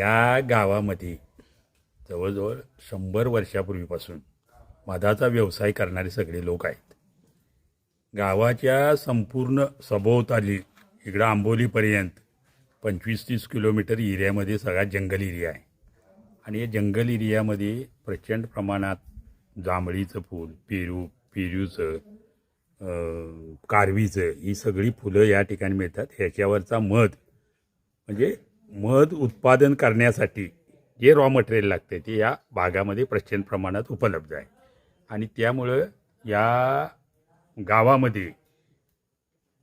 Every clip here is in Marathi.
या गावामध्ये जवळजवळ शंभर वर्षापूर्वीपासून मधाचा व्यवसाय करणारे सगळे लोक आहेत. गावाच्या संपूर्ण सभोवताली इकडं आंबोलीपर्यंत पंचवीस तीस किलोमीटर एरियामध्ये सगळा जंगल एरिया आहे. आणि या जंगल एरियामध्ये प्रचंड प्रमाणात जांभळीचं फूल पेरू पेरूचं कारवीचं ही सगळी फुलं या ठिकाणी मिळतात. ह्याच्यावरचा मध म्हणजे मध उत्पादन करण्यासाठी जे रॉ मटेरियल लागते ते या भागामध्ये प्रचंड प्रमाणात उपलब्ध आहे. आणि त्यामुळं या गावामध्ये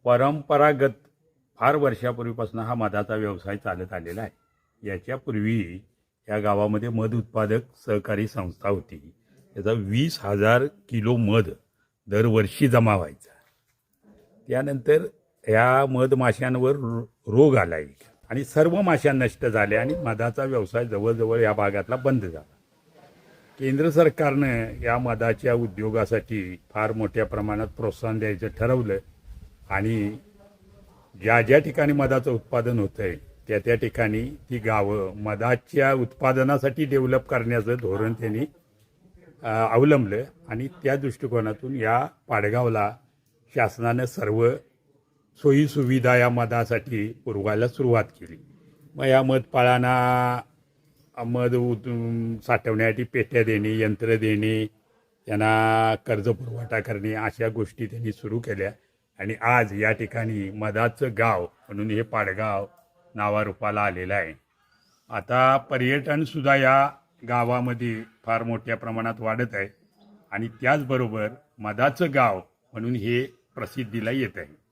परंपरागत फार वर्षापूर्वीपासून हा मधाचा व्यवसाय चालत आलेला आहे. याच्यापूर्वी या गावामध्ये मध उत्पादक सहकारी संस्था होती. त्याचा वीस हजार किलो मध दरवर्षी जमा व्हायचा. त्यानंतर ह्या मधमाशांवर रो- रोग आला एक. आणि सर्व माश्या नष्ट झाल्या आणि मधाचा व्यवसाय जवळजवळ या भागातला बंद झाला. केंद्र सरकारनं या मधाच्या उद्योगासाठी फार मोठ्या प्रमाणात प्रोत्साहन द्यायचं ठरवलं आणि ज्या ज्या ठिकाणी मधाचं उत्पादन होतं आहे त्या त्या ठिकाणी ती गावं मधाच्या उत्पादनासाठी डेव्हलप करण्याचं धोरण त्यांनी अवलंबलं आणि त्या दृष्टिकोनातून या पाडगावला शासनानं सर्व सोयीसुविधा या मधासाठी पुरवायला सुरुवात केली. मग या मधपाळांना मध उत- साठवण्यासाठी पेट्या देणे यंत्र देणे त्यांना कर्ज पुरवठा करणे अशा गोष्टी त्यांनी सुरू केल्या. आणि आज या ठिकाणी मधाचं गाव म्हणून हे पाडगाव नावारूपाला आलेलं आहे. आता पर्यटनसुद्धा या गावामध्ये फार मोठ्या प्रमाणात वाढत आहे. आणि त्याचबरोबर मधाचं गाव म्हणून हे प्रसिद्धीला येत आहे.